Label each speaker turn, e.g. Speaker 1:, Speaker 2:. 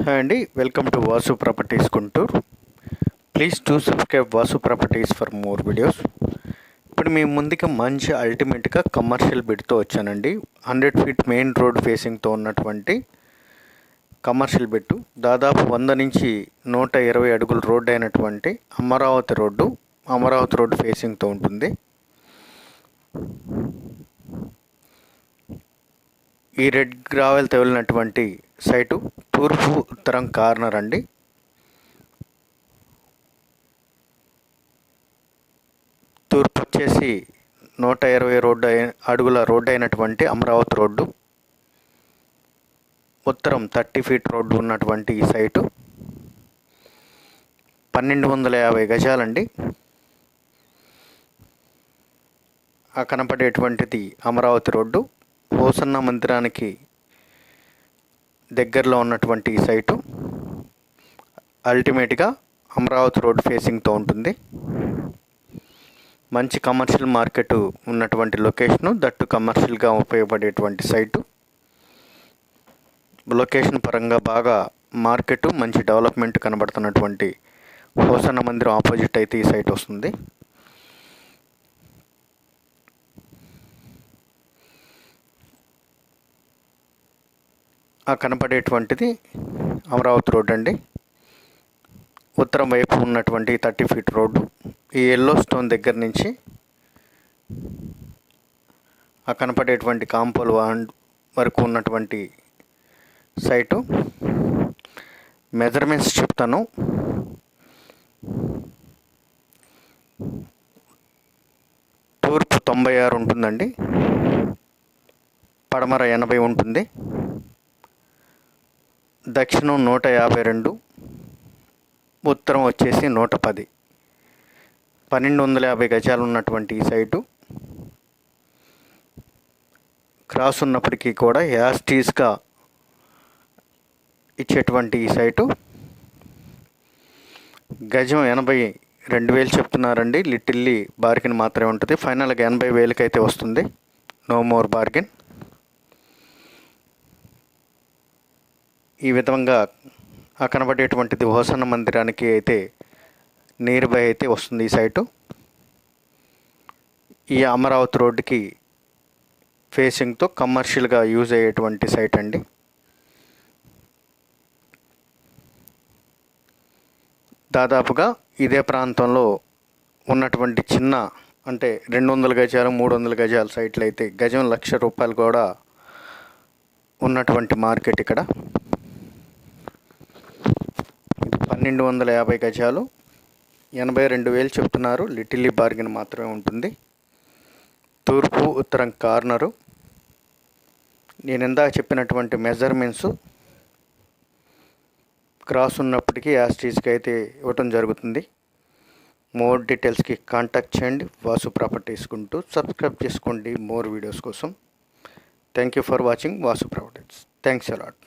Speaker 1: Hi అండి welcome to Vasu properties Guntur. Please to subscribe Vasu properties for more videos. ఇప్పుడు మీ ముందుకి మంచి అల్టిమేట్గా కమర్షియల్ బిడ్తో వచ్చానండి. హండ్రెడ్ ఫీట్ మెయిన్ రోడ్ ఫేసింగ్తో ఉన్నటువంటి కమర్షియల్ బిట్టు. దాదాపు వంద నుంచి నూట ఇరవై అడుగుల రోడ్డు అయినటువంటి అమరావతి రోడ్డు అమరావతి రోడ్డు ఫేసింగ్తో ఉంటుంది. ఈ రెడ్ గ్రావెల్ తగిలినటువంటి సైటు తూర్పు ఉత్తరం కార్నర్ అండి. తూర్పు వచ్చేసి నూట ఇరవై రోడ్డు అడుగుల రోడ్డు అయినటువంటి అమరావతి రోడ్డు. ఉత్తరం థర్టీ ఫీట్ రోడ్డు ఉన్నటువంటి ఈ సైటు. పన్నెండు వందల యాభై గజాలండి. ఆ కనపడేటువంటిది అమరావతి రోడ్డు. హోసన్న మందిరానికి దగ్గరలో ఉన్నటువంటి ఈ సైటు అల్టిమేట్గా అమరావతి రోడ్ ఫేసింగ్తో ఉంటుంది. మంచి కమర్షియల్ మార్కెట్ ఉన్నటువంటి లొకేషను దట్టు కమర్షియల్గా ఉపయోగపడేటువంటి సైటు. లొకేషన్ పరంగా బాగా మార్కెట్ మంచి డెవలప్మెంట్ కనబడుతున్నటువంటి హోసన్న మందిరం ఆపోజిట్ అయితే ఈ సైట్ వస్తుంది. ఆ కనపడేటువంటిది అమరావతి రోడ్ అండి. ఉత్తరం వైపు ఉన్నటువంటి థర్టీ ఫీట్ రోడ్డు ఈ ఎల్లో స్టోన్ దగ్గర నుంచి ఆ కనపడేటువంటి కాంపోల్ వాన్ వరకు ఉన్నటువంటి సైటు మెజర్మెంట్స్ చెప్తాను. తూర్పు తొంభై ఆరు ఉంటుందండి. పడమర ఎనభై ఉంటుంది. దక్షిణం నూట యాభై రెండు ఉత్తరం వచ్చేసి నూట పది. పన్నెండు వందల యాభై గజాలు ఉన్నటువంటి ఈ సైటు. క్రాస్ ఉన్నప్పటికీ కూడా యాస్టీస్గా ఇచ్చేటువంటి ఈ సైటు. గజం ఎనభై రెండు వేలు చెప్తున్నారండి. లిటిల్లీ బార్గెన్ మాత్రమే ఉంటుంది. ఫైనల్గా ఎనభై వేలకైతే వస్తుంది. No more bargain. ఈ విధంగా కనబడేటువంటిది హోసన్న మందిరానికి అయితే నియర్ బై అయితే వస్తుంది ఈ సైటు ఈ అమరావతి రోడ్డుకి ఫేసింగ్తో కమర్షియల్గా యూజ్ అయ్యేటువంటి సైట్ అండి. దాదాపుగా ఇదే ప్రాంతంలో ఉన్నటువంటి చిన్న అంటే రెండు వందల గజాలు మూడు వందల గజాల సైట్లు అయితే గజం లక్ష రూపాయలు కూడా ఉన్నటువంటి మార్కెట్ ఇక్కడ. పన్నెండు వందల యాభై గజాలు. ఎనభై రెండు వేలు చెప్తున్నారు. లిటిల్లీ బార్గెన్ మాత్రమే ఉంటుంది. తూర్పు ఉత్తరం కార్నరు. నేను ఇందాక చెప్పినటువంటి మెజర్మెంట్స్ క్రాస్ ఉన్నప్పటికీ యాస్టీస్కి అయితే ఇవ్వటం జరుగుతుంది. మోర్ డీటెయిల్స్కి కాంటాక్ట్ చేయండి. వాసు ప్రాపర్టీస్ గుంటూ సబ్స్క్రైబ్ చేసుకోండి మోర్ వీడియోస్ కోసం. Thank you for watching Vasu properties. Thanks a lot